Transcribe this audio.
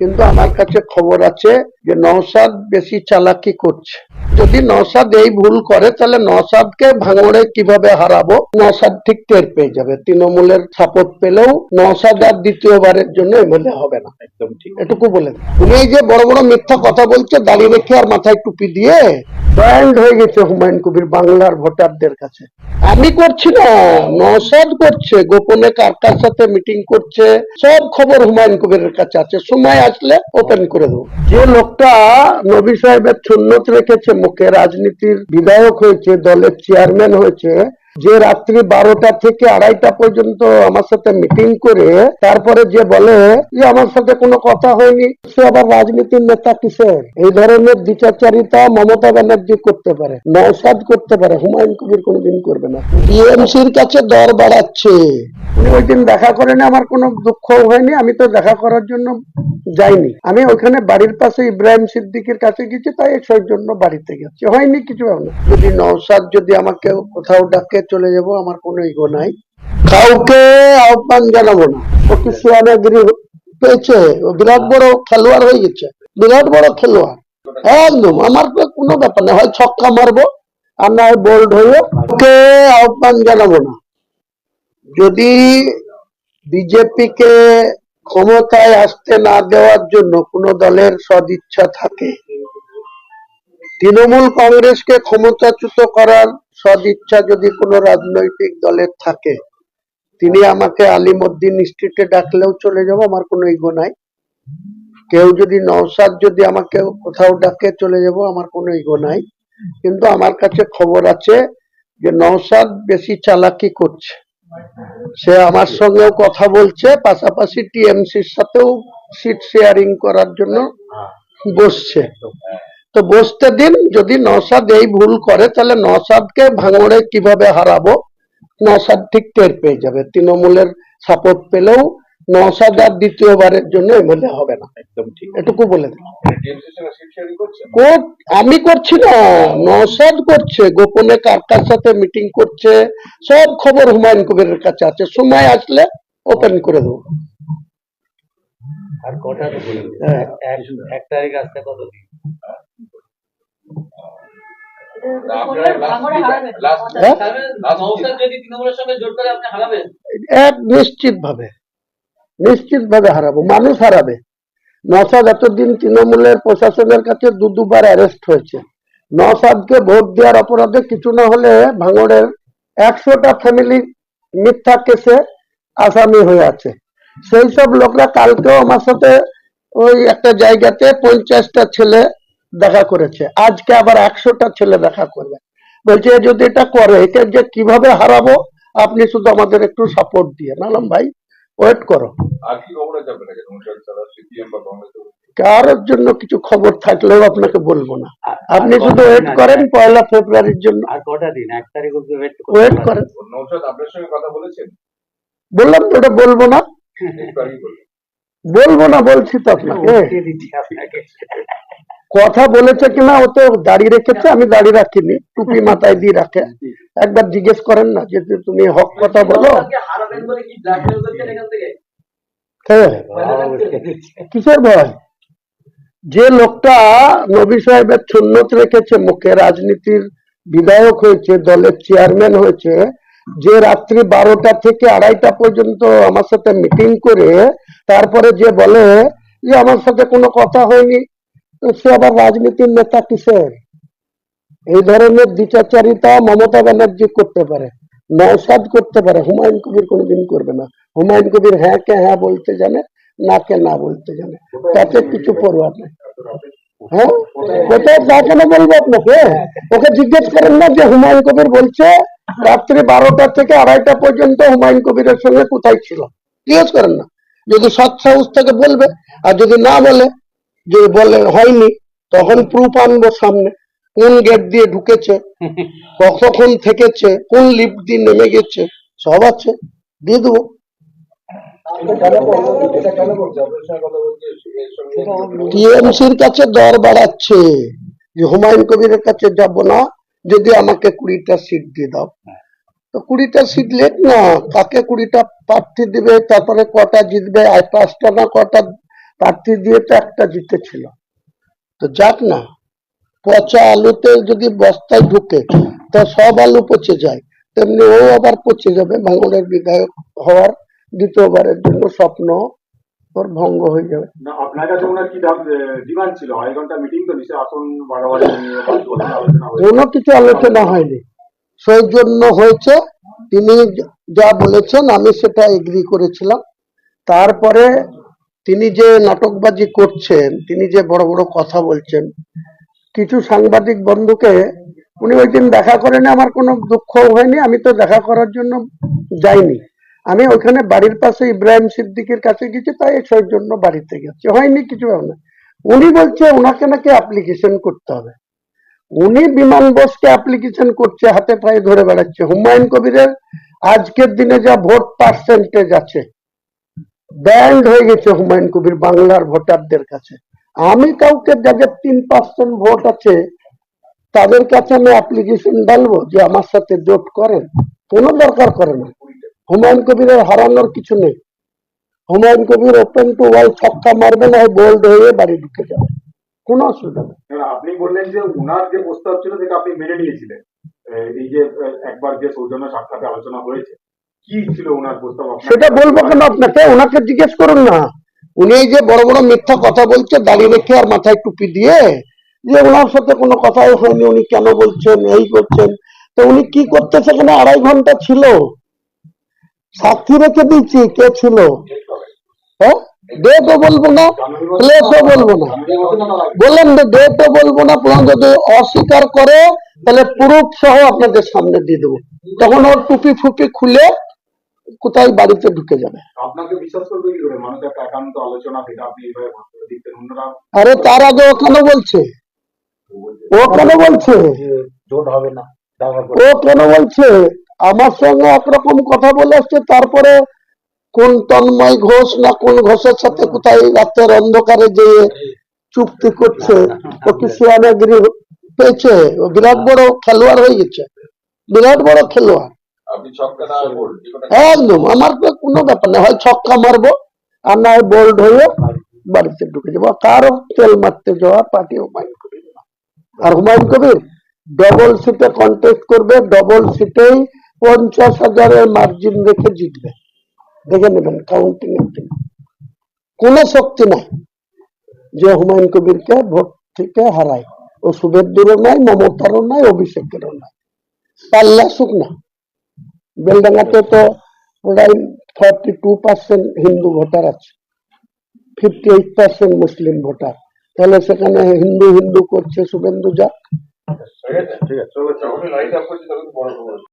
কিন্তু আমার কাছে খবর আছে যে নওশাদ বেশি চালাকি করছে। যদি নওশাদ এই ভুল করে তাহলে নওশাদকে ভাঙড়ে কীভাবে হারাবো? নওশাদ ঠিক টের পেয়ে যাবে। তৃণমূলের সাপোর্ট পেলেও নওশাদ আর দ্বিতীয়বারের জন্য এমএলএ হবে না। একদম ঠিক। এটুকু বলে উনি এই যে বড় বড় মিথ্যা কথা বলছে দাঁড়িয়ে রেখে আর মাথায় টুপি দিয়ে? ব্যান্ড হয়ে গেছে হুমায়ুন কবির বাংলার ভোটারদের কাছে। আমি করছি না নসাদ করছে, গোপনে কার কার সাথে মিটিং করছে, সব খবর হুমায়ুন কবিরের কাছে আছে, সময় আসলে ওপেন করে দেবো। যে লোকটা নবী সাহেবের সুন্নত রেখেছে, মুখে রাজনীতির বিধায়ক হয়েছে, দলের চেয়ারম্যান হয়েছে যে রাত্রি বারোটা থেকে আড়াইটা পর্যন্ত আমার সাথে মিটিং করে, তারপরে যে বলে যে আমার সাথে কোনো কথা হয়নি, সে আবার রাজনীতির নেতা কিসের? এই ধরনের দ্বিচাচারিতা মমতা ব্যানার্জি করতে পারে নৌসাদ করতে পারে, হুমায়ুন কবির কোনোদিন করবে না। টিএমসির কাছে দর বাড়াচ্ছে। ওই দিন দেখা করেনি, আমার কোনো দুঃখ হয়নি, আমি তো দেখা করার জন্য যাইনি। আমি ওখানে বাড়ির পাশে ইব্রাহিম সিদ্দিকের কাছে গেছি, তাই সেই জন্য বাড়িতে গেছি। হয়নি, কিছু হবে যদি নৌসাদ যদি আমাকে কোথাও ডাকে চলে যাব, আমার কোনো ইগো নাই। কাউকে আহ্বান জানাব না। ও কি সিয়ানাগিরি পেয়েছে, ও বিরাট বড় খেলোয়াড় হয়ে গেছে। বিরাট বড় খেলোয়াড়। একদম, আমার কোনো ব্যাপার না হয় ছক্কা মারবো, আর না হয় বোল্ড হয়ে ওকে আহ্বান জানাব না। যদি বিজেপিকে ক্ষমতায় আসতে না দেওয়ার জন্য কোন দলের সদিচ্ছা থাকে, তৃণমূল কংগ্রেসকে ক্ষমতাচ্যুত করার সদিচ্ছা যদি কোনো রাজনৈতিক দলের থাকে, তিনি আমাকে আলিমুদ্দিন স্ট্রিটে ডাকলেও চলে যাব, আমার কোনো ইগো নাই। কেউ যদি নওসাদ যদি আমাকে কোথাও ডাকে চলে যাব, আমার কোনো ইগো নাই। কিন্তু আমার কাছে খবর আছে যে নওসাদ বেশি চালাকি করছে। সে আমার সঙ্গেও কথা বলছে, পাশাপাশি টিএমসির সাথেও সিট শেয়ারিং করার জন্য বসছে। তো বসতে দিন যদি নসাদ এই ভুল করে তাহলে নসাদকে ভাঙড়ে কীভাবে হারাবো? নসাদ ঠিক টের পেয়ে যাবে। তৃণমূলের সাপোর্ট পেলেও নসাদ আর দ্বিতীয়বারের জন্য এমএলএ হবে না। একদম ঠিক। এটুকু বলে দিন। আমি করছি না নসাদ করছে গোপনে কার কার সাথে মিটিং করছে সব খবর হুমায়ুন কবিরের কাছে আছে। সময় আসলে ওপেন করে দেবো। আর কটা হ্যাঁ। এক তারিখ আসতে কত নিশ্চিত ভাবে নিশ্চিত ভাবে হারাবো। মানুষ হারাবে। নসাদ এতদিন তৃণমূলের প্রশাসনের কাছে দু দুবার অ্যারেস্ট হয়েছে। নসাদকে ভোট দেওয়ার অপরাধে কিছু না হলে ভাঙড়ের একশোটা ফ্যামিলি মিথ্যা কেসে আসামি হয়ে আছে। সেই সব লোকরা কালকেও আমার সাথে ওই একটা জায়গাতে পঞ্চাশটা ছেলে দেখা করেছে। আজকে আবার একশোটা ছেলে দেখা করবে। বলছে যদি এটা করে এটা যে কীভাবে হারাবো? আপনি শুধু আমাদের একটু সাপোর্ট দিয়ে। নালাম ভাই ওয়েট করো। কারোর জন্য কিছু খবর থাকলেও আপনাকে বলব না। আপনি শুধু ওয়েট করেন পয়লা ফেব্রুয়ারির জন্য। আর কটা দিন? এক তারিখ অব্দি ওয়েট করেন। আপনার সঙ্গে কথা বলেছেন? বললাম তো ওটা বলব না। বলব না বলছি তো আপনাকে। কথা বলেছে কিনা ও তো দাঁড়িয়ে রেখেছে আমি দাঁড়িয়ে রাখিনি। টুপি মাথায় দিয়ে রাখে। একবার জিজ্ঞেস করেন না যে তুমি হক কথা বলো। দিচ্ছে। কিসের ভয়? যে লোকটা নবী সাহেবের সুন্নত রেখেছে মুখে রাজনীতির বিধায়ক হয়েছে দলের চেয়ারম্যান হয়েছে যে রাত্রি বারোটা থেকে আড়াইটা পর্যন্ত আমার সাথে মিটিং করে তারপরে যে বলে যে আমার সাথে কোনো কথা হয়নি। সে আবার রাজনীতির নেতা কিসের? এই ধরনের দ্বিচাচারিতা মমতা ব্যানার্জি করতে পারে নওসাদ করতে পারে, হুমায়ুন কবির কোনোদিন করবে না। হুমায়ুন কবির হ্যাঁ কে হ্যাঁ বলতে জানে, না কে না বলতে জানে। তাতে কিছু পড়বার নেই। হ্যাঁ? কোথায় কেন বলব আপনাকে? ওকে জিজ্ঞেস করেন না যে হুমায়ুন কবির বলছে, রাত্রি বারোটা থেকে আড়াইটা পর্যন্ত হুমায়ুন কবিরের সঙ্গে কোথায় ছিল। জিজ্ঞেস করেন না। যদি সৎ সাহস থেকে বলবে, আর যদি না বলে যে বলে হয়নি, তখন প্রুফ আনব সামনে। কোন গেট দিয়ে ঢুকেছে, কতক্ষণ থেকেছে, কোন লিফট দিয়ে নেমে গেছে, সব আছে, দিয়ে দেবো। টিএমসির কাছে দর বাড়াচ্ছে, যে হুমায়ুন কবিরের কাছে যাব না, যদি আমাকে কুড়িটা সিট দিয়ে দাও। তো কুড়িটা সিট লেট না, কাকে কুড়িটা প্রার্থী দিবে, তারপরে কটা জিতবে, আর পাঁচটা না, কটা প্রার্থী দিয়ে তো একটা জিতেছিল তো যাক না পচা আলুতে যদি বস্তায় ঢুকে তো সব আলু পচে যায়। তেমনি ও আবার পচে যাবে ভাঙনের বিধায়ক হওয়ার দ্বিতীয়বারের জন্য স্বপ্ন ওর ভঙ্গ হয়ে যাবে। না আপনার কাছে ওনার কি ডিমান্ড ছিল? আড়াই ঘণ্টা মিটিং তো নিশ্চয়ই আসন বাড়াবাড়ি কোনো আলোচনা হয়েছে। কোনো কিছু আলোচনা হয়নি। সেই জন্য হয়েছে তিনি যা বলেছেন আমি সেটা এগ্রি করেছিলাম। তারপরে তিনি যে নাটকবাজি করছেন, তিনি যে বড় বড় কথা বলছেন, কিছু সাংবাদিক বন্ধুকে উনি ওই দিন দেখা করেন, আমার কোনো দুঃখ হয়নি, আমি তো দেখা করার জন্য যাইনি। আমি ওখানে বাড়ির পাশে ইব্রাহিম সিদ্দিকের কাছে গেছি, তাই জন্য বাড়িতে গেছি। হয়নি কিছু না উনি বলছে, ওনাকে নাকি অ্যাপ্লিকেশন করতে হবে। উনি বিমান বোসকে অ্যাপ্লিকেশন করছে, হাতে পায়ে ধরে বেড়াচ্ছে। হুমায়ুন কবিরের আজকের দিনে যা ভোট পার্সেন্টেজ আছে ব্যান্ড হয়ে গেছে হুমায়ুন কবির বাংলার ভোটারদের কাছে। আমি কাউকে যাদের তিন পার্সেন্ট ভোট আছে, তাদের কাছে আমি অ্যাপ্লিকেশন ডালবো যে আমার সাথে জোট করেন। কোনো দরকার করে না। হুমায়ুন কবিরের হারানোর কিছু নেই। Humayun Kabir open to wall ছক্কা মারবে না বোল্ড হয়ে বাড়ি ঢুকে যাবে। কোনো অসুবিধা নেই। আপনি বললেন যে ওনার যে প্রস্তাব ছিল, সেটা আপনি মেনে নিয়েছিলেন। এই যে একবার যে সৌজন্য সাক্ষাতে আলোচনা হয়েছে সেটা বলব কেন আপনাকে? ওনাকে জিজ্ঞেস করুন না। উনি এই যে বড় বড় মিথ্যা কথা বলছে, দাঁড়িয়ে রেখে আর মাথায় টুপি দিয়ে, যে ওনার সাথে কোনো কথাই হয়নি, উনি কেন বলছেন, এই করছেন? তো উনি কি করতে সেখানে আড়াই ঘণ্টা ছিল? সাক্ষী রেখে দিচ্ছি কে ছিল? হ্যাঁ? ডেটও বলব না প্লেসও বলব না। বললেন যে ডেটও বলব না পুরো যদি অস্বীকার করে, তাহলে প্রুফ সহ আপনাদের সামনে দিয়ে দেবো। তখন ওর টুপি ফুপি খুলে কোথায় বাড়িতে ঢুকে যাবে? আপনাকে বিশ্বাস করবে কি করে? মানুষ একটা একান্ত আলোচনা সেটা আপনি এইভাবে দিচ্ছেন অন্যরা আরে তার আগে ও কেন বলছে? ও কেন বলছে? জোট হবে না ও কেন বলছে? আমার সঙ্গে একরকম কথা বলে আসছে তারপরে কোন তন্ময় ঘোষ না কোন ঘোষের সাথে কোথায় রাতের অন্ধকারে যে চুক্তি করছে? ও কি পেয়েছে? ও বিরাট বড় খেলোয়াড় হয়ে গেছে। বিরাট বড় খেলোয়াড়। না একদম আমার তো কোনো ব্যাপার না হয় ছক্কা মারবো আর না হয় বোল্ড হয়ে বাড়িতে ঢুকে যাব। কারও তেল মারতে যাওয়া পার্টি হুমায়ুন কবির। না। আর হুমায়ুন কবির ডবল সিটে কন্টেস্ট করবে ডবল সিটেই পঞ্চাশ হাজারের মার্জিন রেখে জিতবে। দেখে নেবেন কাউন্টিং এর দিন। কোনো শক্তি নাই যে হুমায়ুন কবিরকে ভোট থেকে হারায়। ও শুভেন্দুরও নাই মমতারও নাই অভিষেকেরও নাই। পাল্লা শুকনা। বেলডাঙ্গাতে তো প্রায় forty two percent Hindu voter আছে fifty eight percent Muslim voter. তাহলে সেখানে হিন্দু হিন্দু করছে, শুভেন্দু যাক। ঠিক আছে।